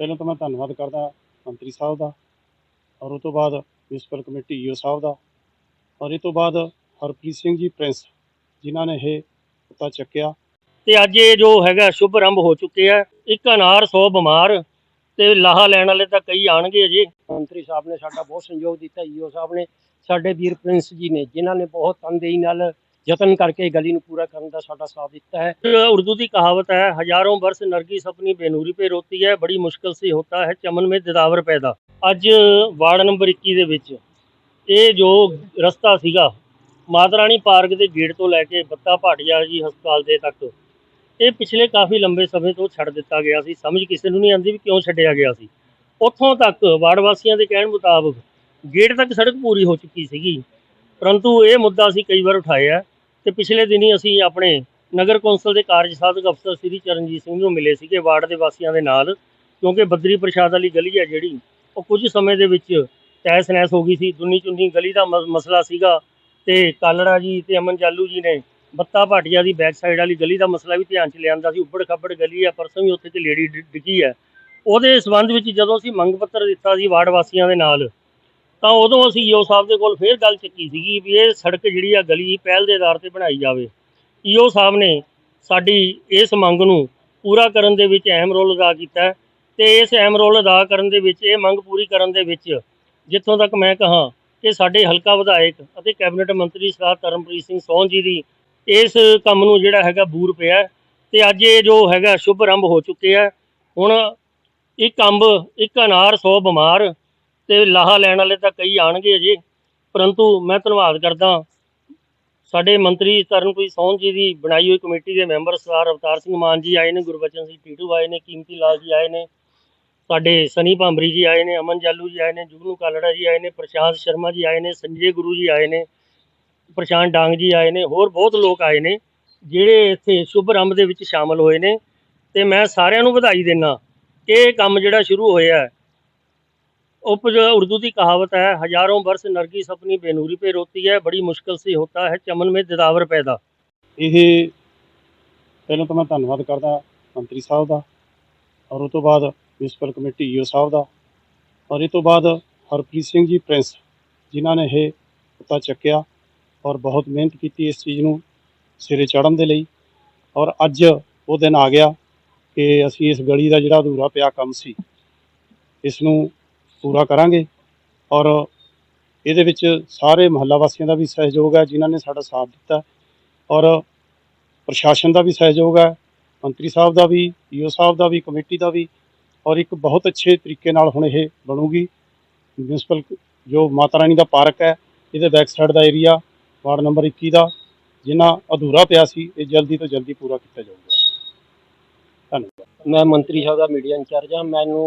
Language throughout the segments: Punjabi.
ਪਹਿਲਾਂ ਤਾਂ ਮੈਂ ਧੰਨਵਾਦ ਕਰਦਾ ਮੰਤਰੀ ਸਾਹਿਬ ਦਾ ਔਰ ਉਹ ਤੋਂ ਬਾਅਦ ਮਿਊਨਿਸਪਲ ਕਮੇਟੀ ਈਓ ਸਾਹਿਬ ਦਾ। ਔਰ ਇਹ ਤੋਂ ਬਾਅਦ ਹਰਪ੍ਰੀਤ ਸਿੰਘ ਜੀ ਪ੍ਰਿੰਸ ਜਿਨ੍ਹਾਂ ਨੇ ਇਹ ਪਤਾ ਚੱਕਿਆ। ਤੇ ਅੱਜ ਇਹ ਜੋ ਹੈਗਾ, ਸ਼ੁਭ ਆਰੰਭ ਹੋ ਚੁੱਕੇ ਆ। ਇੱਕ ਅਨਾਰ 100 ਬਿਮਾਰ ਤੇ ਲਾਹਾ ਲੈਣ ਵਾਲੇ ਤਾਂ ਕਈ ਆਣਗੇ ਅਜੇ। ਮੰਤਰੀ ਸਾਹਿਬ ਨੇ ਸਾਡਾ ਬਹੁਤ ਸਹਿਯੋਗ ਦਿੱਤਾ ਈਓ ਸਾਹਿਬ ਨੇ। ਸਾਡੇ ਵੀਰ ਪ੍ਰਿੰਸ ਜੀ ਨੇ, ਜਿਨ੍ਹਾਂ ਨੇ ਬਹੁਤ ਤਨਦੇਹੀ ਨਾਲ ਯਤਨ ਕਰਕੇ ਗਲੀ ਨੂੰ ਪੂਰਾ ਕਰਨ ਦਾ ਸਾਡਾ ਸਾਥ ਦਿੱਤਾ ਹੈ। ਉਰਦੂ ਦੀ ਕਹਾਵਤ ਹੈ, ਹਜ਼ਾਰੋਂ ਬਰਸ ਨਰਗੀ ਸਪਨੀ ਬੇਨੂਰੀ ਪੇ ਰੋਤੀ ਹੈ, ਬੜੀ ਮੁਸ਼ਕਲ ਸੀ ਹੁੰਦਾ ਹੈ, ਚਮਨ ਮੇ ਦਿਦਾਵਰ ਪੈਦਾ। ਅੱਜ ਵਾਰਡ ਨੰਬਰ 21 ਦੇ ਵਿੱਚ ਇਹ ਜੋ ਰਸਤਾ ਸੀਗਾ ਮਾਤਾ ਰਾਣੀ ਪਾਰਕ ਦੇ ਗੇਟ ਤੋਂ ਲੈ ਕੇ ਬੱਤਾ ਭਾਟਿਆ ਜੀ ਹਸਪਤਾਲ ਦੇ ਤੱਕ, ਇਹ ਪਿਛਲੇ ਕਾਫੀ ਲੰਬੇ ਸਮੇਂ ਤੋਂ ਛੱਡ ਦਿੱਤਾ ਗਿਆ ਸੀ। ਸਮਝ ਕਿਸੇ ਨੂੰ ਨਹੀਂ ਆਉਂਦੀ ਵੀ ਕਿਉਂ ਛੱਡਿਆ ਗਿਆ ਸੀ। ਉੱਥੋਂ ਤੱਕ ਵਾਰਡ ਵਾਸੀਆਂ ਦੇ ਕਹਿਣ ਮੁਤਾਬਕ ਗੇਟ ਤੱਕ ਸੜਕ ਪੂਰੀ ਹੋ ਚੁੱਕੀ ਸੀਗੀ, ਪਰੰਤੂ ਇਹ ਮੁੱਦਾ ਅਸੀਂ ਕਈ ਵਾਰ ਉਠਾਇਆ। ਤੇ ਪਿਛਲੇ ਦਿਨੀ ਅਸੀਂ ਆਪਣੇ ਨਗਰ ਕੌਂਸਲ ਦੇ ਕਾਰਜ ਸਾਧਕ ਅਫਸਰ ਸ੍ਰੀ ਚਰਨਜੀਤ ਸਿੰਘ ਨੂੰ ਮਿਲੇ ਸੀਗੇ ਵਾਰਡ ਦੇ ਵਾਸੀਆਂ ਦੇ ਨਾਲ, ਕਿਉਂਕਿ ਬੱਦਰੀ ਪ੍ਰਸ਼ਾਦ ਵਾਲੀ ਗਲੀ ਹੈ ਜਿਹੜੀ, ਉਹ ਕੁਝ ਸਮੇਂ ਦੇ ਵਿੱਚ ਤਹਿਸ ਨਹਿਸ ਹੋ ਗਈ ਸੀ, ਦੁਨੀ ਚੁੰਨੀ ਗਲੀ ਦਾ ਮ- ਮਸਲਾ ਸੀਗਾ ਤੇ ਕਾਲੜਾ ਜੀ ਤੇ ਅਮਨ ਚਾਲੂ ਜੀ ਨੇ ਬੱਤਾ ਭਾਟੀਆ ਦੀ ਬੈਕ ਸਾਈਡ ਵਾਲੀ ਗਲੀ ਦਾ ਮਸਲਾ ਵੀ ਧਿਆਨ ਚ ਲਿਆਂਦਾ ਸੀ, ਉੱਬੜ ਖੱਬੜ ਗਲੀ ਆ, ਪਰਸੋਂ ਵੀ ਉੱਥੇ ਤੇ ਲੇਡੀ ਡਿ- ਡਿੱਗੀ ਹੈ ਉਹਦੇ ਸਬੰਧ ਵਿੱਚ ਜਦੋਂ ਅਸੀਂ ਮੰਗ ਪੱਤਰ ਦਿੱਤਾ ਸੀ ਵਾਰਡ ਵਾਸੀਆਂ ਦੇ ਨਾਲ ਤਾਂ ਉਦੋਂ ਅਸੀਂ ਈਓ ਸਾਹਿਬ ਦੇ ਕੋਲ ਫੇਰ ਗੱਲ ਚੱਕੀ ਸੀਗੀ ਵੀ ਇਹ ਸੜਕ ਜਿਹੜੀ ਆ ਗਲੀ ਪਹਿਲ ਦੇ ਆਧਾਰ ਤੇ ਬਣਾਈ ਜਾਵੇ। ਈਓ ਸਾਹਿਬ ਨੇ ਸਾਡੀ ਇਸ ਮੰਗ ਨੂੰ ਪੂਰਾ ਕਰਨ ਦੇ ਵਿੱਚ ਅਹਿਮ ਰੋਲ ਅਦਾ ਕੀਤਾ ਹੈ ਤੇ ਇਸ ਅਹਿਮ ਰੋਲ ਅਦਾ ਕਰਨ ਦੇ ਵਿੱਚ, ਇਹ ਮੰਗ ਪੂਰੀ ਕਰਨ ਦੇ ਵਿੱਚ ਜਿੱਥੋਂ ਤੱਕ ਮੈਂ ਕਹਾਂ ਕਿ ਸਾਡੇ ਹਲਕਾ ਵਿਧਾਇਕ ਅਤੇ ਕੈਬਨਿਟ ਮੰਤਰੀ ਸਰਦਾਰ ਧਰਮਪ੍ਰੀਤ ਸਿੰਘ ਸੋਹਣ ਜੀ ਦੀ ਇਸ ਕੰਮ ਨੂੰ ਜਿਹੜਾ ਹੈਗਾ ਬੂਰ ਪਿਆ ਹੈ ਤੇ ਅੱਜ ਇਹ ਜੋ ਹੈਗਾ ਸ਼ੁਭ ਆਰੰਭ ਹੋ ਚੁੱਕੇ ਆ ਹੁਣ ਇੱਕ ਅੰਬ, ਇੱਕ ਅਨਾਰ 100 ਬਿਮਾਰ ਤੇ ਲਾਹਾ ਲੈਣ ਵਾਲੇ ਤਾਂ ਕਈ ਆਣਗੇ ਅਜੇ ਪਰੰਤੂ ਮੈਂ ਧੰਨਵਾਦ ਕਰਦਾ ਸਾਡੇ ਮੰਤਰੀ ਤਰਨਪ੍ਰੀਤ ਸੋਹਣ ਜੀ ਦੀ ਬਣਾਈ ਹੋਈ ਕਮੇਟੀ ਦੇ ਮੈਂਬਰ ਸਰਦਾਰ ਅਵਤਾਰ ਸਿੰਘ ਮਾਨ ਜੀ ਆਏ ਨੇ ਗੁਰਬਚਨ ਸਿੰਘ ਟੀਟੂ ਆਏ ਨੇ ਕੀਮਤੀ ਲਾਲ ਜੀ ਆਏ ਨੇ ਸਾਡੇ ਸਨੀ ਭਾਂਬਰੀ ਜੀ ਆਏ ਨੇ ਅਮਨ ਜਾਲੂ ਜੀ ਆਏ ਨੇ ਜੁਗਨੂ ਕਾਲੜਾ ਜੀ ਆਏ ਨੇ ਪ੍ਰਸ਼ਾਂਤ ਸ਼ਰਮਾ ਜੀ ਆਏ ਨੇ ਸੰਜੇ ਗੁਰੂ ਜੀ ਆਏ ਨੇ ਪ੍ਰਸ਼ਾਂਤ ਡਾਂਗ ਜੀ ਆਏ ਨੇ ਹੋਰ ਬਹੁਤ ਲੋਕ ਆਏ ਨੇ ਜਿਹੜੇ ਇੱਥੇ ਸ਼ੁਭ ਆਰੰਭ ਦੇ ਵਿੱਚ ਸ਼ਾਮਲ ਹੋਏ ਨੇ ਤੇ ਮੈਂ ਸਾਰਿਆਂ ਨੂੰ ਵਧਾਈ ਦਿੰਦਾ ਕਿ ਇਹ ਕੰਮ ਜਿਹੜਾ ਸ਼ੁਰੂ ਹੋਇਆ ਹੈ उप जो उर्दू की कहावत है हजारों वर्ष नरगिस अपनी बेनूरी पे रोती है बड़ी मुश्किल से होता है चमन में दिदावर पैदा ਇਹ ਪਹਿਲਾਂ ਤਾਂ ਮੈਂ ਧੰਨਵਾਦ ਕਰਦਾ ਮੰਤਰੀ ਸਾਹਿਬ ਦਾ ਔਰ ਉਹ ਤੋਂ ਬਾਅਦ ਮਿਊਨਿਸਪਲ ਕਮੇਟੀ ਈਓ ਸਾਹਿਬ ਦਾ ਔਰ ਇਹ ਤੋਂ ਬਾਅਦ ਹਰਪ੍ਰੀਤ ਸਿੰਘ ਜੀ ਪ੍ਰਿੰਸ ਜਿਨ੍ਹਾਂ ਨੇ ਇਹ ਪਤਾ ਚੱਕਿਆ ਔਰ ਬਹੁਤ ਮਿਹਨਤ ਕੀਤੀ ਇਸ ਚੀਜ਼ ਨੂੰ ਸਿਰੇ ਚੜ੍ਹਨ ਦੇ ਲਈ ਔਰ ਅੱਜ ਉਹ ਦਿਨ ਆ ਗਿਆ ਕਿ ਅਸੀਂ ਇਸ ਗਲੀ ਦਾ ਜਿਹੜਾ ਅਧੂਰਾ ਪਿਆ ਕੰਮ ਸੀ ਇਸ ਨੂੰ ਪੂਰਾ ਕਰਾਂਗੇ। ਔਰ ਇਹਦੇ ਵਿੱਚ ਸਾਰੇ ਮਹੱਲਾ ਵਾਸੀਆਂ ਦਾ ਵੀ ਸਹਿਯੋਗ ਹੈ, ਜਿਨ੍ਹਾਂ ਨੇ ਸਾਡਾ ਸਾਥ ਦਿੱਤਾ। ਔਰ ਪ੍ਰਸ਼ਾਸਨ ਦਾ ਵੀ ਸਹਿਯੋਗ ਹੈ, ਮੰਤਰੀ ਸਾਹਿਬ ਦਾ ਵੀ ਈਓ ਸਾਹਿਬ ਦਾ ਵੀ, ਕਮੇਟੀ ਦਾ ਵੀ। ਔਰ ਇੱਕ ਬਹੁਤ ਅੱਛੇ ਤਰੀਕੇ ਨਾਲ ਹੁਣ ਇਹ ਬਣੂਗੀ। ਮਿਊਨਿਸਪਲ ਜੋ ਮਾਤਾ ਰਾਣੀ ਦਾ ਪਾਰਕ ਹੈ, ਇਹਦੇ ਬੈਕ ਸਾਈਡ ਦਾ ਏਰੀਆ ਵਾਰਡ ਨੰਬਰ 21 ਦਾ ਜਿਨ੍ਹਾਂ ਅਧੂਰਾ ਪਿਆ ਸੀ, ਇਹ ਜਲਦੀ ਤੋਂ ਜਲਦੀ ਪੂਰਾ ਕੀਤਾ ਜਾਊਗਾ। ਧੰਨਵਾਦ। ਮੈਂ ਮੰਤਰੀ ਸਾਹਿਬ ਦਾ ਮੀਡੀਆ ਇੰਚਾਰਜ ਹਾਂ। ਮੈਨੂੰ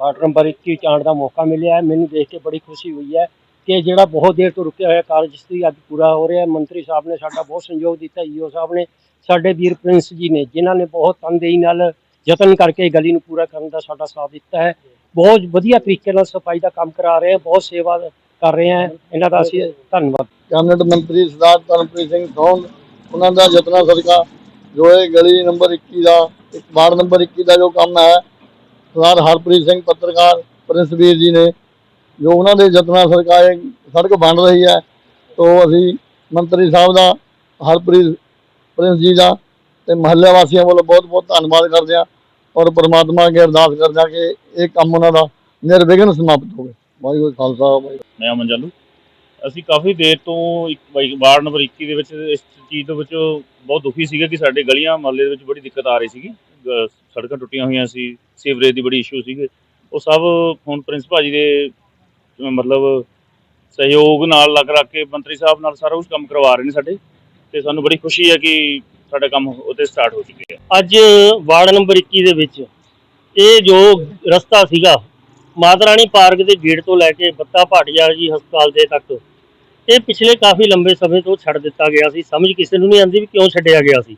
ਵਾਰਡ ਨੰਬਰ 21 ਆਉਣ ਦਾ ਮੌਕਾ ਮਿਲਿਆ ਹੈ। ਮੈਨੂੰ ਦੇਖ ਕੇ ਬੜੀ ਖੁਸ਼ੀ ਹੋਈ ਹੈ ਕਿ ਜਿਹੜਾ ਬਹੁਤ ਦੇਰ ਤੋਂ ਰੁਕਿਆ ਹੋਇਆ ਕਾਰਜ ਸੀ, ਅੱਜ ਪੂਰਾ ਹੋ ਰਿਹਾ ਹੈ। ਮੰਤਰੀ ਸਾਹਿਬ ਨੇ ਸਾਡਾ ਬਹੁਤ ਸਹਿਯੋਗ ਦਿੱਤਾ। ਈਓ ਸਾਹਿਬ ਨੇ, ਸਾਡੇ ਵੀਰ ਪ੍ਰਿੰਸ ਜੀ ਨੇ, ਜਿਨ੍ਹਾਂ ਨੇ ਬਹੁਤ ਤਨਦੇਹੀ ਨਾਲ ਯਤਨ ਕਰਕੇ ਗਲੀ ਨੂੰ ਪੂਰਾ ਕਰਨ ਦਾ ਸਾਡਾ ਸਾਥ ਦਿੱਤਾ ਹੈ। ਬਹੁਤ ਵਧੀਆ ਤਰੀਕੇ ਨਾਲ ਸਫ਼ਾਈ ਦਾ ਕੰਮ ਕਰਾ ਰਹੇ ਹੈ। ਬਹੁਤ ਸੇਵਾ ਕਰ ਰਹੇ ਹੈ। ਇਹਨਾਂ ਦਾ ਅਸੀਂ ਧੰਨਵਾਦ। ਕੈਬਨਿਟ ਮੰਤਰੀ ਸਰਦਾਰ ਧਰਮਪ੍ਰੀਤ ਸਿੰਘ ਸੋਹਣ ਉਹਨਾਂ ਦਾ ਯਤਨਾਂ ਸਦਕਾ ਜੋ ਇਹ ਗਲੀ ਨੰਬਰ 21 ਦਾ ਵਾਰਡ ਨੰਬਰ 21 ਦਾ ਜੋ ਕੰਮ ਹੈ ਸਰਦਾਰ ਹਰਪ੍ਰੀਤ ਸਿੰਘ, ਪੱਤਰਕਾਰ ਪ੍ਰਿੰਸ ਵੀਰ ਜੀ ਨੇ, ਜੋ ਉਹਨਾਂ ਦੇ ਯਤਨਾਂ ਸਰਕਾਰ ਸੜਕ ਬਣ ਰਹੀ ਹੈ, ਤੋਂ ਅਸੀਂ ਮੰਤਰੀ ਸਾਹਿਬ ਦਾ, ਹਰਪ੍ਰੀਤ ਪ੍ਰਿੰਸ ਜੀ ਦਾ ਤੇ ਮਹੱਲੇ ਵਾਸੀਆਂ ਵੱਲੋਂ ਬਹੁਤ ਬਹੁਤ ਧੰਨਵਾਦ ਕਰਦੇ ਹਾਂ ਔਰ ਪਰਮਾਤਮਾ ਅੱਗੇ ਅਰਦਾਸ ਕਰਦੇ ਹਾਂ ਕਿ ਇਹ ਕੰਮ ਉਹਨਾਂ ਦਾ ਨਿਰਵਿਘਨ ਸਮਾਪਤ ਹੋਵੇ। ਵਾਹਿਗੁਰੂ ਖਾਲਸਾ, ਵਾਹਿਗੁਰੂ ਮੈਂ ਅਮਨ ਜਾਲੂ। ਅਸੀਂ ਕਾਫੀ ਦੇਰ ਤੋਂ ਇੱਕ ਵਾਈ- ਵਾਰਡ ਨੰਬਰ 21 ਦੇ ਵਿੱਚ ਇਸ ਚੀਜ਼ ਦੇ ਵਿੱਚ ਬਹੁਤ ਦੁਖੀ ਸੀਗੇ ਕਿ ਸਾਡੇ ਗਲੀਆਂ ਮਹੱਲੇ ਦੇ ਵਿੱਚ ਬੜੀ ਦਿੱਕਤ ਆ ਰਹੀ ਸੀਗੀ। ਅਹ ਸੜਕਾਂ ਟੁੱਟੀਆਂ ਹੋਈਆਂ ਸੀ, ਸੀਵਰੇਜ ਦੀ ਬੜੀ ਇਸ਼ੂ ਸੀਗੇ। ਉਹ ਸਭ ਹੁਣ ਪ੍ਰਿੰਸ ਭਾਜੀ ਦੇ ਅਹ ਮਤਲਬ ਸਹਿਯੋਗ ਨਾਲ ਲੱਗ ਰੱਖ ਕੇ ਮੰਤਰੀ ਸਾਹਿਬ ਨਾਲ ਸਾਰਾ ਕੁਝ ਕੰਮ ਕਰਵਾ ਰਹੇ ਨੇ ਸਾਡੇ ਤੇ ਸਾਨੂੰ ਬੜੀ ਖੁਸ਼ੀ ਹੈ ਕਿ ਸਾਡਾ ਕੰਮ ਉੱਤੇ ਸਟਾਰਟ ਹੋ ਚੁੱਕਿਆ ਹੈ। ਅੱਜ ਵਾਰਡ ਨੰਬਰ 21 ਦੇ ਵਿੱਚ ਇਹ ਜੋ ਰਸਤਾ ਸੀਗਾ ਮਾਤਾ ਰਾਣੀ ਪਾਰਕ ਦੇ ਗੇਟ ਤੋਂ ਲੈ ਕੇ ਬੱਤਾ ਭਾਟੀਆ ਜੀ ਹਸਪਤਾਲ ਦੇ ਤੱਕ ਇਹ ਪਿਛਲੇ ਕਾਫੀ ਲੰਬੇ ਸਮੇਂ ਤੋਂ ਛੱਡ ਦਿੱਤਾ ਗਿਆ ਸੀ। ਸਮਝ ਕਿਸੇ ਨੂੰ ਨਹੀਂ ਆਉਂਦੀ ਵੀ ਕਿਉਂ ਛੱਡਿਆ ਗਿਆ ਸੀ।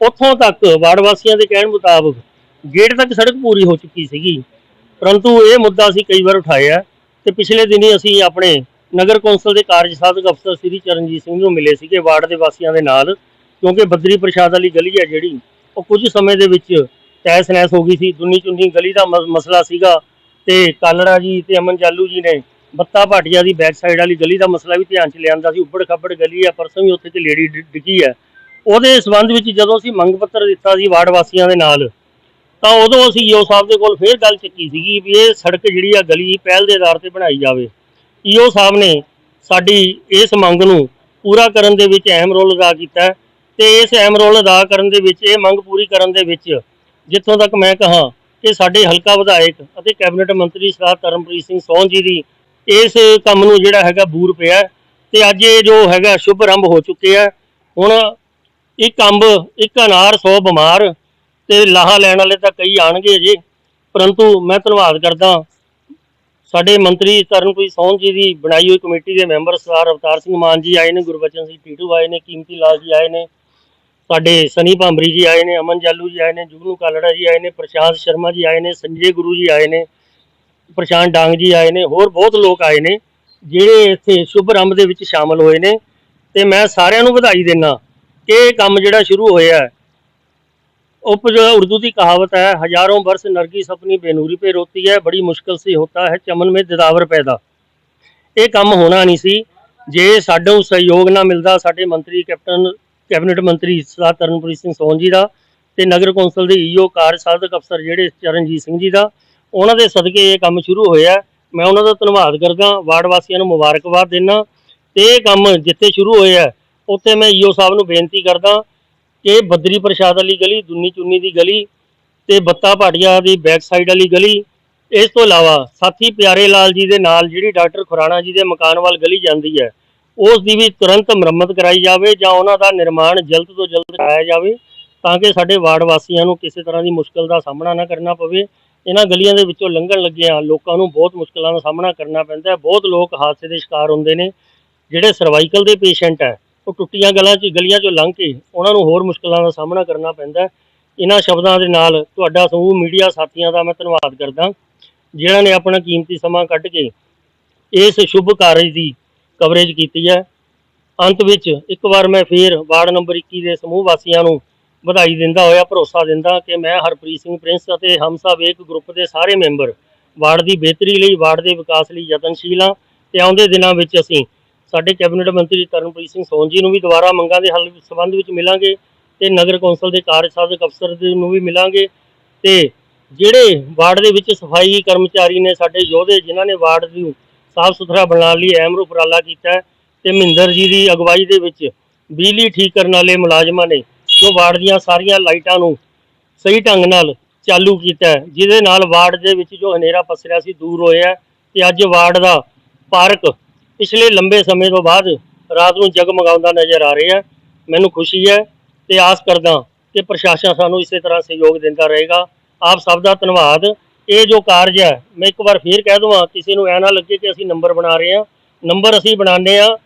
ਉੱਥੋਂ ਤੱਕ ਵਾਰਡ ਵਾਸੀਆਂ ਦੇ ਕਹਿਣ ਮੁਤਾਬਕ ਗੇਟ ਤੱਕ ਸੜਕ ਪੂਰੀ ਹੋ ਚੁੱਕੀ ਸੀਗੀ। ਪਰੰਤੂ ਇਹ ਮੁੱਦਾ ਅਸੀਂ ਕਈ ਵਾਰ ਉਠਾਇਆ ਤੇ ਪਿਛਲੇ ਦਿਨੀ ਅਸੀਂ ਆਪਣੇ ਨਗਰ ਕੌਂਸਲ ਦੇ ਕਾਰਜ ਸਾਧਕ ਅਫਸਰ ਸ੍ਰੀ ਚਰਨਜੀਤ ਸਿੰਘ ਨੂੰ ਮਿਲੇ ਸੀਗੇ ਵਾਰਡ ਦੇ ਵਾਸੀਆਂ ਦੇ ਨਾਲ, ਕਿਉਂਕਿ ਬੱਦਰੀ ਪ੍ਰਸ਼ਾਦ ਵਾਲੀ ਗਲੀ ਹੈ ਜਿਹੜੀ, ਉਹ ਕੁਝ ਸਮੇਂ ਦੇ ਵਿੱਚ ਤੈਸ ਨੈਸ ਹੋ ਗਈ ਸੀ। ਦੁਨੀ ਚੁੰਨੀ ਗਲੀ ਦਾ ਮ- ਮਸਲਾ ਸੀਗਾ ਤੇ ਕਾਲੜਾ ਜੀ ਤੇ ਅਮਨ ਜਾਲੂ ਜੀ ਨੇ ਬੱਤਾ ਭਾਟੀਆ ਦੀ ਬੈਕ ਸਾਈਡ ਵਾਲੀ ਗਲੀ ਦਾ ਮਸਲਾ ਵੀ ਧਿਆਨ ਚ ਲਿਆਂਦਾ ਸੀ, ਉੱਬੜ ਖੱਬੜ ਗਲੀ ਆ, ਪਰਸੋਂ ਵੀ ਉੱਥੇ ਤੇ ਲੇਡੀ ਡਿ- ਡਿੱਗੀ ਹੈ ਉਹਦੇ ਸਬੰਧ ਵਿੱਚ ਜਦੋਂ ਅਸੀਂ ਮੰਗ ਪੱਤਰ ਦਿੱਤਾ ਸੀ ਵਾਰਡ ਵਾਸੀਆਂ ਦੇ ਨਾਲ, ਤਾਂ ਉਦੋਂ ਅਸੀਂ ਈਓ ਸਾਹਿਬ ਦੇ ਕੋਲ ਫੇਰ ਗੱਲ ਚੱਕੀ ਸੀਗੀ ਵੀ ਇਹ ਸੜਕ ਜਿਹੜੀ ਆ, ਗਲੀ ਪਹਿਲ ਦੇ ਆਧਾਰ ਤੇ ਬਣਾਈ ਜਾਵੇ। ਈਓ ਸਾਹਿਬ ਨੇ ਸਾਡੀ ਇਸ ਮੰਗ ਨੂੰ ਪੂਰਾ ਕਰਨ ਦੇ ਵਿੱਚ ਅਹਿਮ ਰੋਲ ਅਦਾ ਕੀਤਾ ਹੈ ਤੇ ਇਸ ਅਹਿਮ ਰੋਲ ਅਦਾ ਕਰਨ ਦੇ ਵਿੱਚ, ਇਹ ਮੰਗ ਪੂਰੀ ਕਰਨ ਦੇ ਵਿੱਚ ਜਿੱਥੋਂ ਤੱਕ ਮੈਂ ਕਹਾਂ ਕਿ ਸਾਡੇ ਹਲਕਾ ਵਿਧਾਇਕ ਅਤੇ ਕੈਬਨਿਟ ਮੰਤਰੀ ਸਰਦਾਰ ਧਰਮਪ੍ਰੀਤ ਸਿੰਘ ਸੋਹਣ ਜੀ ਦੀ ਇਸ ਕੰਮ ਨੂੰ ਜਿਹੜਾ ਹੈਗਾ ਬੂਰ ਪਿਆ ਹੈ ਤੇ ਅੱਜ ਇਹ ਜੋ ਹੈਗਾ ਸ਼ੁਭ ਆਰੰਭ ਹੋ ਚੁੱਕੇ ਆ। ਹੁਣ ਇੱਕ ਅੰਬ, ਇੱਕ ਅਨਾਰ 100 ਬਿਮਾਰ ਤੇ ਲਾਹਾ ਲੈਣ ਵਾਲੇ ਤਾਂ ਕਈ ਆਣਗੇ ਅਜੇ। ਪਰੰਤੂ ਮੈਂ ਧੰਨਵਾਦ ਕਰਦਾ ਸਾਡੇ ਮੰਤਰੀ ਤਰਨਪ੍ਰੀਤ ਸੋਹਣ ਜੀ ਦੀ ਬਣਾਈ ਹੋਈ ਕਮੇਟੀ ਦੇ ਮੈਂਬਰ ਸਰਦਾਰ ਅਵਤਾਰ ਸਿੰਘ ਮਾਨ ਜੀ ਆਏ ਨੇ, ਗੁਰਬਚਨ ਸਿੰਘ ਟੀਟੂ ਆਏ ਨੇ, ਕੀਮਤੀ ਲਾਲ ਜੀ ਆਏ ਨੇ, ਸਾਡੇ ਸਨੀ ਭਾਂਬਰੀ ਜੀ ਆਏ ਨੇ, ਅਮਨ ਜਾਲੂ ਜੀ ਆਏ ਨੇ, ਜੁਗਨੂ ਕਾਲੜਾ ਜੀ ਆਏ ਨੇ, ਪ੍ਰਸ਼ਾਂਤ ਸ਼ਰਮਾ ਜੀ ਆਏ ਨੇ, ਸੰਜੇ ਗੁਰੂ ਜੀ ਆਏ ਨੇ। ਪ੍ਰਸ਼ਾਂਤ ਡਾਂਗ ਜੀ ਆਏ ਨੇ, ਹੋਰ ਬਹੁਤ ਲੋਕ ਆਏ ਨੇ, ਜਿਹੜੇ ਇੱਥੇ ਸ਼ੁਭ ਰੰਭ ਦੇ ਵਿੱਚ ਸ਼ਾਮਲ ਹੋਏ ਨੇ। ਤੇ ਮੈਂ ਸਾਰਿਆਂ ਨੂੰ ਵਧਾਈ ਦਿੰਦਾ ਕਿ ਇਹ ਕੰਮ ਜਿਹੜਾ ਸ਼ੁਰੂ ਹੋਇਆ ਹੈ। ਉਪਜ ਉਰਦੂ ਦੀ ਕਹਾਵਤ ਹੈ, ਹਜ਼ਾਰੋਂ ਬਰਸ ਨਰਗੀ ਸਪਨੀ ਬੇਨੂਰੀ ਪੇ ਰੋਤੀ ਹੈ, ਬੜੀ ਮੁਸ਼ਕਲ ਸੀ ਹੋਤਾ ਹੈ, ਚਮਨ ਮੇ ਦਿਦਾਵਰ ਪੈਦਾ। ਇਹ ਕੰਮ ਹੋਣਾ ਨਹੀਂ ਸੀ। ਜੇ ਸਾਡੋਂ ਸਹਿਯੋਗ ਨਾ ਮਿਲਦਾ, ਸਾਡੇ ਮੰਤਰੀ ਕੈਪਟਨ, ਕੈਬਨਿਟ ਮੰਤਰੀ ਸਰਦਾਰ ਤਰਨਪ੍ਰੀਤ ਸਿੰਘ ਸੋਹਣ ਜੀ ਦਾ ਤੇ ਨਗਰ ਕੌਂਸਲ ਦੇ ਈਓ ਕਾਰਜ ਸਾਧਕ ਅਫਸਰ ਜਿਹੜੇ ਚਰਨਜੀਤ ਸਿੰਘ ਜੀ ਦਾ ਉਹਨਾਂ ਦੇ ਸਦਕੇ ਇਹ ਕੰਮ ਸ਼ੁਰੂ ਹੋਇਆ। ਮੈਂ ਉਹਨਾਂ ਦਾ ਧੰਨਵਾਦ ਕਰਦਾ। ਵਾਰਡ ਵਾਸੀਆਂ ਨੂੰ ਮੁਬਾਰਕਬਾਦ ਦਿੰਦਾ। ਤੇ ਇਹ ਕੰਮ ਜਿੱਥੇ ਸ਼ੁਰੂ ਹੋਇਆ ਹੈ, ਉੱਥੇ ਮੈਂ ਈਓ ਸਾਹਿਬ ਨੂੰ ਬੇਨਤੀ ਕਰਦਾ ਕਿ ਬੱਦਰੀ ਪ੍ਰਸ਼ਾਦ ਵਾਲੀ ਗਲੀ ਦੁੰਨੀ ਚੁੰਨੀ ਦੀ ਗਲੀ ਤੇ ਬੱਤਾ ਭਾਟੀਆ ਦੀ ਬੈਕ ਸਾਈਡ ਵਾਲੀ ਗਲੀ। ਇਸ ਤੋਂ ਇਲਾਵਾ ਸਾਥੀ ਪਿਆਰੇ ਲਾਲ ਜੀ ਦੇ ਨਾਲ ਜਿਹੜੀ ਡਾਕਟਰ ਖੁਰਾਣਾ ਜੀ ਦੇ ਮਕਾਨ ਵੱਲ ਗਲੀ ਜਾਂਦੀ ਹੈ ਉਸ ਦੀ ਵੀ ਤੁਰੰਤ ਮੁਰੰਮਤ ਕਰਾਈ ਜਾਵੇ ਜਾਂ ਉਹਨਾਂ ਦਾ ਨਿਰਮਾਣ ਜਲਦ ਤੋਂ ਜਲਦ ਕਰਾਇਆ ਜਾਵੇ ਤਾਂ ਕਿ ਸਾਡੇ ਵਾਰਡ ਵਾਸੀਆਂ ਨੂੰ ਕਿਸੇ ਤਰ੍ਹਾਂ ਦੀ ਮੁਸ਼ਕਲ ਦਾ ਸਾਹਮਣਾ ਨਾ ਕਰਨਾ ਪਵੇ। ਇਹਨਾਂ ਗਲੀਆਂ ਦੇ ਵਿੱਚੋਂ ਲੰਘਣ ਲੱਗਿਆਂ ਲੋਕਾਂ ਨੂੰ ਬਹੁਤ ਮੁਸ਼ਕਲਾਂ ਦਾ ਸਾਹਮਣਾ ਕਰਨਾ ਪੈਂਦਾ ਹੈ। ਬਹੁਤ ਲੋਕ ਹਾਦਸੇ ਦੇ ਸ਼ਿਕਾਰ ਹੁੰਦੇ ਨੇ। ਜਿਹੜੇ ਸਰਵਾਈਕਲ ਦੇ ਪੇਸ਼ੈਂਟ ਹੈ, ਉਹ ਟੁੱਟੀਆਂ ਗਲਾਂ 'ਚ, ਗਲੀਆਂ 'ਚੋਂ ਲੰਘ ਕੇ ਉਹਨਾਂ ਨੂੰ ਹੋਰ ਮੁਸ਼ਕਲਾਂ ਦਾ ਸਾਹਮਣਾ ਕਰਨਾ ਪੈਂਦਾ ਇਹਨਾਂ ਸ਼ਬਦਾਂ ਦੇ ਨਾਲ ਤੁਹਾਡਾ ਸਮੂਹ ਮੀਡੀਆ ਸਾਥੀਆਂ ਦਾ ਮੈਂ ਧੰਨਵਾਦ ਕਰਦਾ ਜਿਨ੍ਹਾਂ ਨੇ ਆਪਣਾ ਕੀਮਤੀ ਸਮਾਂ ਕੱਢ ਕੇ ਇਸ ਸ਼ੁਭ ਕਾਰਜ ਦੀ ਕਵਰੇਜ ਕੀਤੀ ਹੈ। ਅੰਤ ਵਿੱਚ ਇੱਕ ਵਾਰ ਮੈਂ ਫੇਰ ਵਾਰਡ ਨੰਬਰ 21 ਦੇ ਸਮੂਹ ਵਾਸੀਆਂ ਨੂੰ ਵਧਾਈ ਦਿੰਦਾ ਹੋਇਆ, ਭਰੋਸਾ ਦਿੰਦਾ ਕਿ ਮੈਂ ਹਰਪ੍ਰੀਤ ਸਿੰਘ ਪ੍ਰਿੰਸ ਅਤੇ ਹਮਸਾ ਵੇਕ ਗਰੁੱਪ ਦੇ ਸਾਰੇ ਮੈਂਬਰ ਵਾਰਡ ਦੀ ਬਿਹਤਰੀ ਲਈ, ਵਾਰਡ ਦੇ ਵਿਕਾਸ ਲਈ ਯਤਨਸ਼ੀਲ ਹਾਂ ਤੇ ਆਉਂਦੇ ਦਿਨਾਂ ਵਿੱਚ ਅਸੀਂ ਸਾਡੇ ਕੈਬਨਿਟ ਮੰਤਰੀ ਤਰਨਪ੍ਰੀਤ ਸਿੰਘ ਸੋਨ ਜੀ ਨੂੰ ਵੀ ਦੁਬਾਰਾ ਮੰਗਾਂ ਦੇ ਹੱਲ ਸੰਬੰਧ ਵਿੱਚ ਮਿਲਾਂਗੇ ਤੇ ਨਗਰ ਕੌਂਸਲ ਦੇ ਕਾਰਜ ਸਾਧਕ ਅਫਸਰ ਨੂੰ ਵੀ ਮਿਲਾਂਗੇ ਤੇ ਜਿਹੜੇ ਵਾਰਡ ਦੇ ਵਿੱਚ ਸਫ਼ਾਈ ਕਰਮਚਾਰੀ ਨੇ ਸਾਡੇ ਯੋਧੇ, ਜਿਨ੍ਹਾਂ ਨੇ ਵਾਰਡ ਨੂੰ ਸਾਫ਼ ਸੁਥਰਾ ਬਣਾਉਣ ਲਈ ਅਹਿਮ ਉਪਰਾਲਾ ਕੀਤਾ ਹੈ ਤੇ ਮਹਿੰਦਰ ਜੀ ਦੀ ਅਗਵਾਈ ਦੇ ਵਿੱਚ ਬਿਜਲੀ ਠੀਕ ਕਰਨ ਵਾਲੇ ਮੁਲਾਜ਼ਮਾਂ ਨੇ ਜੋ ਵਾਰਡ ਦੀਆਂ ਸਾਰੀਆਂ ਲਾਈਟਾਂ ਨੂੰ ਸਹੀ ਢੰਗ ਨਾਲ ਚਾਲੂ ਕੀਤਾ ਹੈ, ਜਿਹਦੇ ਨਾਲ ਵਾਰਡ ਦੇ ਵਿੱਚ ਜੋ ਹਨੇਰਾ ਪਸਰਿਆ ਸੀ, ਦੂਰ ਹੋਇਆ ਹੈ ਤੇ ਅੱਜ ਵਾਰਡ ਦਾ ਪਾਰਕ ਪਿਛਲੇ ਲੰਬੇ ਸਮੇਂ ਤੋਂ ਬਾਅਦ ਰਾਤ ਨੂੰ ਜਗਮਗਾਉਂਦਾ ਨਜ਼ਰ ਆ ਰਿਹਾ ਹੈ। ਮੈਨੂੰ ਖੁਸ਼ੀ ਹੈ ਤੇ ਆਸ ਕਰਦਾ ਕਿ ਪ੍ਰਸ਼ਾਸਨ ਸਾਨੂੰ ਇਸੇ ਤਰ੍ਹਾਂ ਸਹਿਯੋਗ ਦਿੰਦਾ ਰਹੇਗਾ। ਆਪ ਸਭ ਦਾ ਧੰਨਵਾਦ। ਇਹ ਜੋ ਕਾਰਜ ਹੈ, ਮੈਂ ਇੱਕ ਵਾਰ ਫੇਰ ਕਹਿ ਦਵਾਂ, ਕਿਸੇ ਨੂੰ ਐ ਨਾ ਲੱਗੇ ਕਿ ਅਸੀਂ ਨੰਬਰ ਬਣਾ ਰਹੇ ਹਾਂ। ਨੰਬਰ ਅਸੀਂ ਬਣਾਉਂਦੇ ਹਾਂ,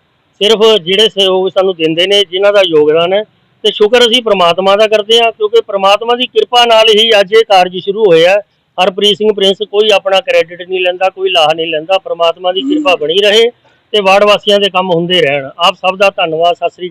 ਸਿਰਫ ਜਿਹੜੇ ਸਹਿਯੋਗ ਸਾਨੂੰ ਦਿੰਦੇ ਨੇ, ਜਿਨ੍ਹਾਂ ਦਾ ਯੋਗਦਾਨ ਹੈ ਤੇ ਸ਼ੁਕਰ ਅਸੀਂ ਪ੍ਰਮਾਤਮਾ ਦਾ ਕਰਦੇ ਹਾਂ, ਕਿਉਂਕਿ ਪ੍ਰਮਾਤਮਾ ਦੀ ਕਿਰਪਾ ਨਾਲ ਹੀ ਅੱਜ ਇਹ ਕਾਰਜ ਸ਼ੁਰੂ ਹੋਇਆ ਹਰਪ੍ਰੀਤ ਸਿੰਘ ਪ੍ਰਿੰਸ ਕੋਈ ਆਪਣਾ ਕ੍ਰੈਡਿਟ ਨਹੀਂ ਲੈਂਦਾ, ਕੋਈ ਲਾਹ ਨਹੀਂ ਲੈਂਦਾ, ਪ੍ਰਮਾਤਮਾ ਦੀ ਕਿਰਪਾ ਬਣੀ ਰਹੇ ਤੇ ਵਾਰਡ ਵਾਸੀਆਂ ਦੇ ਕੰਮ ਹੁੰਦੇ ਰਹਿਣ। ਆਪ ਸਭ ਦਾ ਧੰਨਵਾਦ, ਸਤਿ ਸ੍ਰੀ